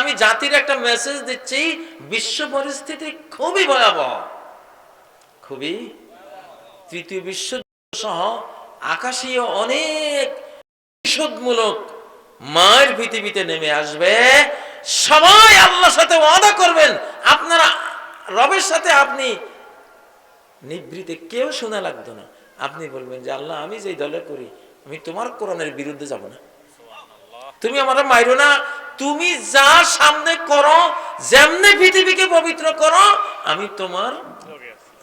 আমি জাতির একটা মেসেজ দিচ্ছি, বিশ্ব পরিস্থিতি খুবই ভয়াবহ। খুবই? তৃতীয় বিশ্বযুদ্ধ সহ আকাশীয় অনেক প্রতিশোধমূলক মায়ের পৃথিবীতে নেমে আসবে। সবাই আল্লাহর সাথে ওয়াদা করবেন, আপনারা রবের সাথে আপনি নিবৃতে কেউ শোনা লাগতো না। আপনি বলবেন যে, আল্লাহ, আমি যেই দলে করি, আমি তোমার কোরআনের বিরুদ্ধে যাব না। তুমি আমার মাইরো না তুমি যা সামনে করো যেমনে পৃথিবীকে পবিত্র করো আমি তোমার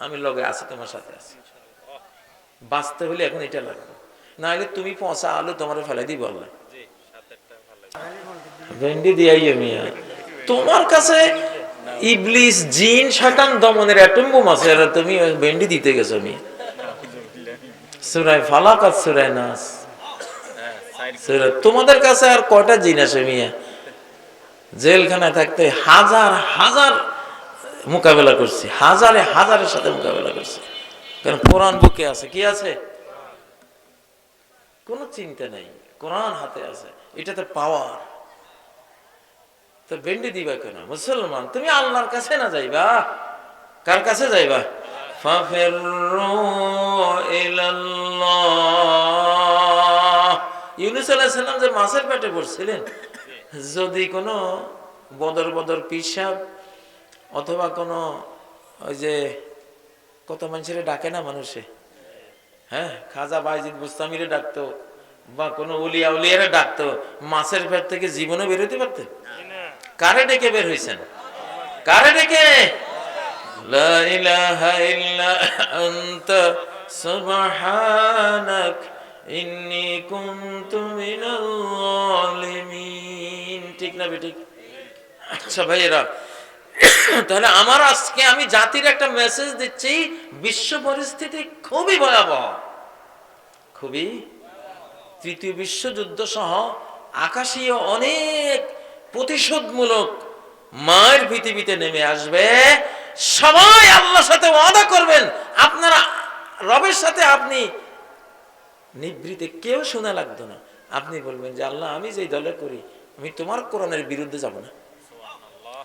আমি লগে আছি তোমার সাথে আছি। বাঁচতে হলে এখন এটা লাগবে। না হলে তুমি পচা আলু তোমার ফেলে দিই বললে ভেন্ডি দিয়াই মিয়া তোমার কাছে ইবলিস জিন শয়তান দমনের অ্যাটম বোম আছে তুমি ভেন্ডি দিতে গেছো মিয়া সুরায় ফালাক আর সুরায় নাস। সুরায় তোমাদের কাছে আর কটা জিন আছে মিয়া? জেলখানায় থাকতে হাজার হাজার মোকাবেলা করছি, হাজারে, হাজারের সাথে মোকাবেলা করছি। কারণ কোরআন বুকে আছে, কি আছে? কোনো চিন্তা নেই, কোরআন হাতে আছে, এটাতে পাওয়ার তো ভেন্ডি দিবা কেন? মুসলমান, তুমি আল্লাহর কাছে না যাইবা? কার কাছে যাইবা? ইউনুস আলাইহিস সালাম যে মাছের পেটে পড়ছিলেন যদি কোনো বদর বদর পিসাব অথবা কোনো ওই যে কত মানুষের ডাকে না মানুষে? হ্যাঁ খাজা বাইজিদ বুস্তামিরে ডাকতো বা কোনো উলিয়া উলিয়ারে ডাকতো, মাছের পেট থেকে জীবনে বেরোতে পারতেন কারে ডেকে বের হয়েছেন কারে ডেকে? লা ইলাহা ইল্লা আনতা, সুবহানাক। ইন্নী কুনতু মিনাল জালিমিন ঠিক না বেঠিক? আচ্ছা ভাইয়েরা, তাহলে আমার আজকে আমি জাতির একটা মেসেজ দিচ্ছি, বিশ্ব পরিস্থিতি খুবই ভয়াবহ। খুবই? তৃতীয় বিশ্বযুদ্ধ সহ আকাশীয় অনেক প্রতিশোধমূলক মায়ের পৃথিবীতে নেমে আসবে। সবাই আল্লাহর সাথে ওয়াদা করবেন, আপনারা রবের সাথে আপনি নিবৃতে কেউ শোনা লাগতো না। আপনি বলবেন যে আল্লাহ আমি যেই দলে করি আমি তোমার কোরআনের বিরুদ্ধে যাব না।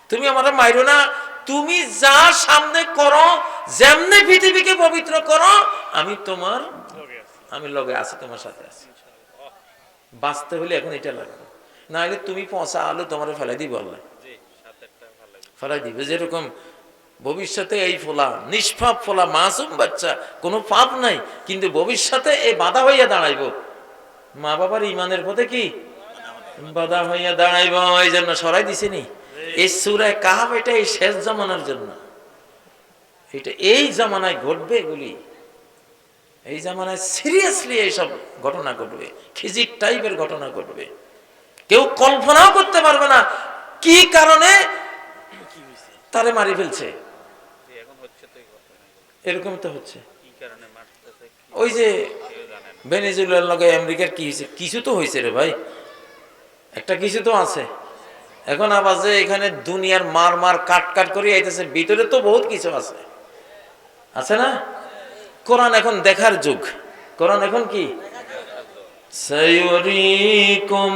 তুমি আমার মাইরো না। তুমি যা সামনে করো যেমনে পৃথিবীকে পবিত্র করো আমি তোমার আমি লগে আছি তোমার সাথে আছি। বাঁচতে হলে এখন এটা লাগবে। না হলে তুমি পচা আলু তোমার ফেলাই দিই বললে ফেলাই দিবে। যেরকম ভবিষ্যতে এই ফোলা, নিষ্পাপ ফোলা মাসুম বাচ্চা, কোনো পাপ নাই, কিন্তু ভবিষ্যতে এই বাধা হইয়া দাঁড়াইব। মা বাবার ইমানের পথে কি? বাধা হইয়া দাঁড়াইব, এই জন্য সরাই দিছেনি এই সুরায় কাহাব এটা এই শেষ জামানার জন্য। এটা এই জামানায় ঘটবে এগুলি এই জামানায় সিরিয়াসলি এইসব ঘটনা ঘটবে খিজির টাইপের ঘটনা ঘটবে। কেউ কল্পনাও করতে পারবে না, কি কারণে? তারে মারি ফেলছে। এরকম তো হচ্ছে। ওই যে ভেনেজুয়েলার লগে আমেরিকার কি হয়েছে কিছু তো হয়েছে রে ভাই। একটা কিছু তো আছে। এখন আবার যে এখানে দুনিয়ার মার মার কাট কাট করে আইতেছে ভিতরে তো বহুত কিছু আছে। আছে না? কোরআন এখন দেখার যুগ। কোরআন এখন কি? সায়ুরিকুম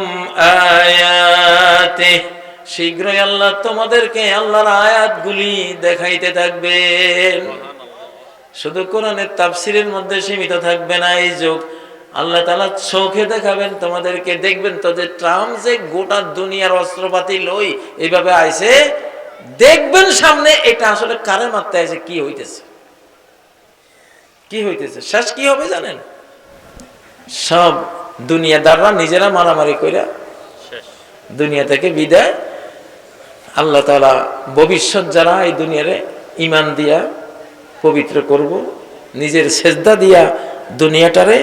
আয়াতে শীঘ্রই আল্লাহ তোমাদেরকে আল্লাহর আয়াতগুলি দেখাইতে থাকবেন শুধু কোরআনের তাফসিরের মধ্যে সীমিত থাকবে না এই যুগ। আল্লাহ তালা চোখে দেখাবেন তোমাদেরকে দেখবেন তো যে ট্রাম্প যে গোটা দুনিয়ার অস্ত্রপাতি লই এইভাবে আইছে দেখবেন সামনে এটা আসলে কারে মারতে আছে কি হইতেছে? কি হইতেছে? শেষ কি হবে জানেন? সব দুনিয়াদাররা নিজেরা মারামারি কইরা দুনিয়া থেকে বিদায় আল্লাহ তালা ভবিষ্যৎ যারা এই দুনিয়ারে ইমান দিয়া পবিত্র করব, নিজের সেজদা দিয়া দুনিয়াটারে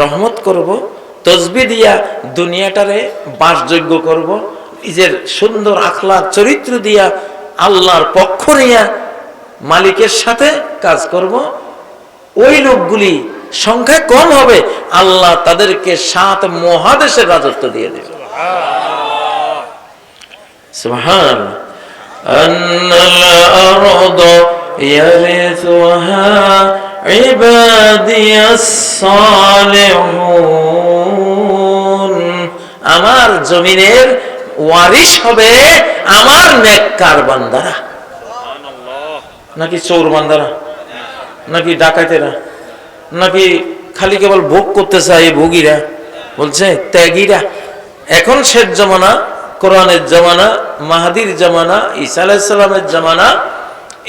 রহমত করব, তসবি দিয়া দুনিয়াটারে বাসযোগ্য করব, নিজের সুন্দর আখলা চরিত্র দিয়া আল্লাহর পক্ষ নিয়া মালিকের সাথে কাজ করব, ওই লোকগুলি সংখ্যা কম হবে, আল্লাহ তাদেরকে সাত মহাদেশের রাজত্ব দিয়ে দেবে। সুবহান আন্নাল আরদ يرثها عبادي الصالحون আমার জমিনের ওয়ারিশ হবে আমার নেককার বান্দারা নাকি চোর বান্দারা নাকি ডাকাতেরা নাকি খালি কেবল ভোগ করতে চায় এই ভোগীরা বলছে ত্যাগীরা এখন শেষ জমানা কোরআনের জমানা মাহাদির জমানা ঈসা আলাইসাল্লামের জমানা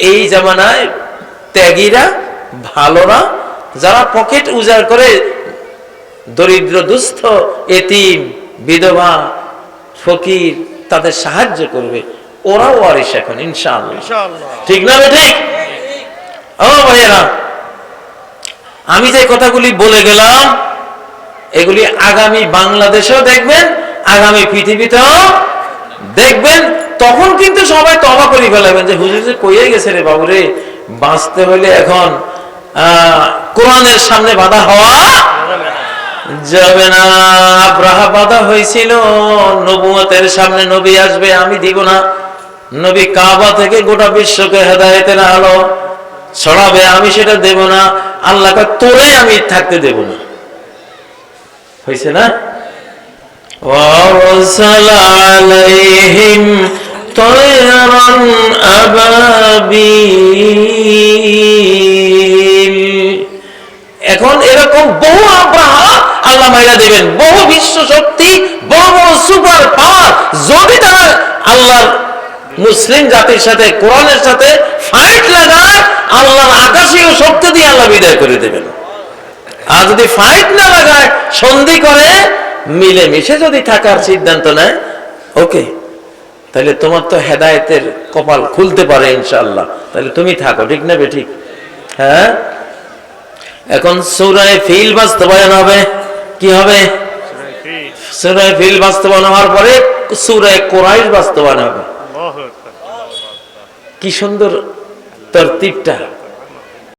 এই জামানায় ত্যাগীরা ভালোরা যারা পকেট উজাড় করে দরিদ্র দুস্থ এতিম বিধবা ফকির তাদের সাহায্য করবে ওরাও ওয়ারিস এখন ইনশাআল্লাহ। ঠিক না রে ঠিক? ও ভাইয়েরা আমি যে কথাগুলি বলে গেলাম এগুলি আগামী বাংলাদেশেও দেখবেন আগামী পৃথিবীতেও দেখবেন, তখন কিন্তু সবাই তবা করে ফেলাবেন যে, হুজুর কইয়ে গেছে রে বাবু রে বাঁচতে হলে এখন কোরআনের সামনে বাধা হওয়া যাবে না। আব্রাহা বাধা হয়েছিল নবুয়তের সামনে নবী আসবে, আমি দিব না। নবী কাবা থেকে গোটা বিশ্বকে হেদায়েতের আলো ছড়াবে, আমি সেটা দেব না। আল্লাহকে তোরে আমি থাকতে দেব না। হয়েছে না? وأرسل عليهم طيرا أبابيل এখন এরকম বহু আব্রাহা আল্লাহ মাইরা দেবেন বহু বিশ্ব শক্তি বড় বড় সুপার পাওয়ার যদি তারা আল্লাহর মুসলিম জাতির সাথে কোরআনের সাথে ফাইট লাগায় আল্লাহর আকাশীয় শক্তি দিয়ে আল্লাহ বিদায় করে দেবেন আর যদি ফাইট না লাগায় সন্ধি করে মিলে মিশে যদি থাকার সিদ্ধান্ত নেয় ওকে তাহলে তোমার তো হেদায়তের কপাল খুলতে পারে ইনশাল্লাহ তাহলে তুমি থাকো ঠিক না বে ঠিক? হ্যাঁ? এখন সৌরায় ফিল বাস্তবায়ন হবে। কি হবে? সৌরায় ফিল বাস্তবায়ন হওয়ার পরে সৌরায় কোরআশ বাস্তবায়ন হবে। কি সুন্দর তরতিবটা।